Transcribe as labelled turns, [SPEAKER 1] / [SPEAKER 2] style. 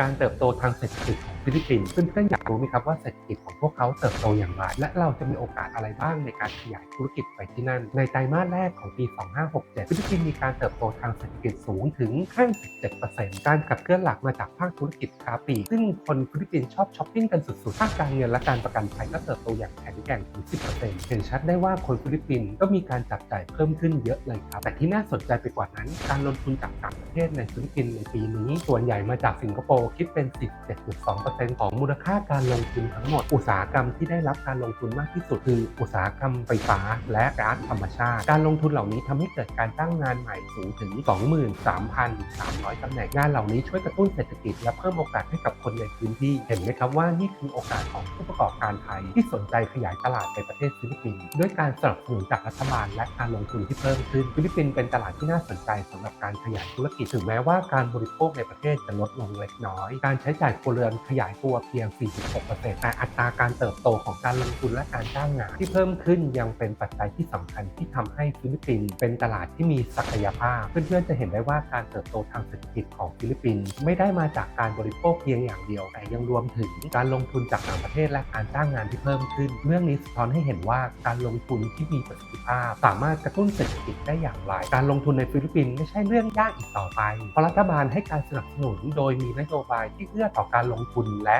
[SPEAKER 1] การเติบโตทางเศรษฐกิจ ฟิลิปปินส์เพื่อนๆอยากรู้ไหมครับว่าเศรษฐกิจของพวกเขาเติบโตอย่างไร และเราจะมีโอกาสอะไรบ้างในการขยายธุรกิจไปที่นั่น ในไตรมาสแรกของปี 2567 ฟิลิปปินส์มีการเติบโตทางเศรษฐกิจสูงถึง 57%การขับเคลื่อนหลักมาจากภาคธุรกิจค้าปลีกซึ่งคนฟิลิปปินส์ชอบช้อปปิ้งกันสุดๆภาคการเงินและการประกันภัยก็เติบโตอย่างแข็งแกร่งถึง 10%เห็นชัดได้ว่าคนฟิลิปปินส์ก็มีการจับจ่ายเพิ่มขึ้นเยอะเลยครับ แต่ที่น่าสนใจไปกว่านั้น การลงทุนจากต่างประเทศในฟิลิปปินส์ในปีนี้ ส่วนใหญ่มาจากสิงคโปร์คิดเป็น 17.2%ของมูลค่าการลงทุนทั้งหมด อุตสาหกรรมที่ได้รับการลงทุนมากที่สุดคืออุตสาหกรรมไฟฟ้าและก๊าซธรรมชาติ การลงทุนเหล่านี้ทำให้เกิดการจ้งงานใหม่สูงถึง 23,300ตำแหน่งงานเหล่านี้ช่วยกระตุ้นเศรษฐกิจ และเพิ่มโอกาสให้กับคนในพื้นที่ เห็นไหมครับว่านี่คือโอกาสของผู้ประกอบการไทย ที่สนใจขยายตลาดในประเทศฟิลิปปินส์ด้วยการสนับสนุนจากรัฐบาลและการลงทุนที่เพิ่มขึ้นฟิลิปปินส์เป็นตลาดที่น่าสนใจสำหรับการขยายธุรกิจถึงแม้ว่าการบริโภคในประเทศจะลดลงเล็กน้อย การใช้จ่ายครัวเรือนขยายตัวเพียง 46%แต่อัตราการเติบโตของการลงทุนและการจ้างงาน ที่เพิ่มขึ้นยังเป็นปัจจัยที่สำคัญที่ทำให้ฟิลิปปินส์เป็นตลาดที่มีศักยภาพ เพื่อนๆจะเห็นได้ว่าการเติบโตทางเศรษฐกิจของฟิลิปปินส์ไม่ได้มาจากการบริโภคเพียงอย่างเดียว แต่ยังรวมถึงการลงทุนจากต่างประเทศและการจ้างงานที่เพิ่มขึ้น เรื่องนี้สะท้อนให้เห็นว่าการลงทุนที่มีประสิทธิภาพ สามารถกระตุ้นเศรษฐกิจได้อย่างไร การลงทุนในฟิลิปปินส์ไม่ใช่เรื่องยากอีกต่อไป เพราะรัฐบาลให้การสนับสนุนโดยมีนโยบายที่เอื้อต่อการลงทุนและ